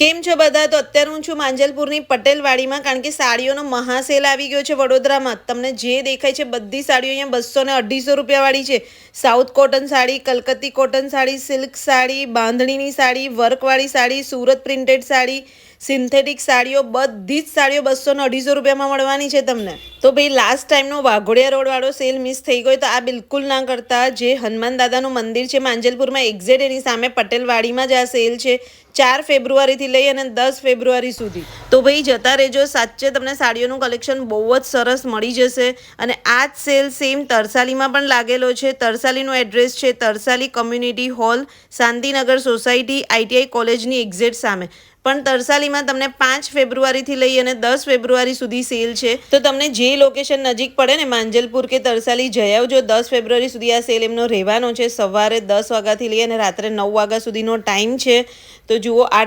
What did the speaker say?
કેમ છો બધા? તો અત્યારે હું છું માંજલપુરની પટેલવાડીમાં, કારણ કે સાડીઓનો મહાસેલ આવી ગયો છે વડોદરામાં. તમને જે દેખાય છે, બધી સાડીઓ અહીંયા બસો ને અઢીસો રૂપિયાવાળી છે. સાઉથ કોટન સાડી, કલકત્તી કોટન સાડી સિલ્ક સાડી, બાંધણીની સાડી વર્કવાળી સાડી, સુરત પ્રિન્ટેડ સાડી સિન્થેટિક સાડીઓ, બધી જ સાડીઓ બસો ને અઢીસો રૂપિયામાં મળવાની છે તમને. તો ભાઈ લાસ્ટ ટાઈમનો વાઘોડિયા રોડવાળો સેલ મિસ થઈ ગયો તો આ બિલકુલ ના કરતા. જે હનુમાન દાદાનું મંદિર છે, માંજલપુરમાં એક્ઝેટ એની સામે પટેલવાડીમાં જ આ સેલ છે. ચાર ફેબ્રુઆરીથી લઈ અને દસ ફેબ્રુઆરી સુધી. તો ભાઈ જતા રહેજો. સાચે તમને સાડીઓનું કલેક્શન બહુ જ સરસ મળી જશે. અને આ જ સેલ સેમ તરસાલીમાં પણ લાગેલો છે. તરસાલીનું એડ્રેસ છે, Tarsali community hall Shantinagar society ITI કોલેજની એક્ઝેટ સામે. પણ તરસાલીમાં તમને પાંચ ફેબ્રુઆરીથી લઈ અને દસ ફેબ્રુઆરી સુધી સેલ છે. તો તમને જે લોકેશન નજીક પડે ને માંજલપુર કે તરસાલી, જઈ આવજો. દસ ફેબ્રુઆરી સુધી આ સેલ એમનો રહેવાનો છે. સવારે દસ વાગ્યાથી લઈ અને રાત્રે નવ વાગ્યા સુધીનો ટાઈમ છે. તો જુઓ આ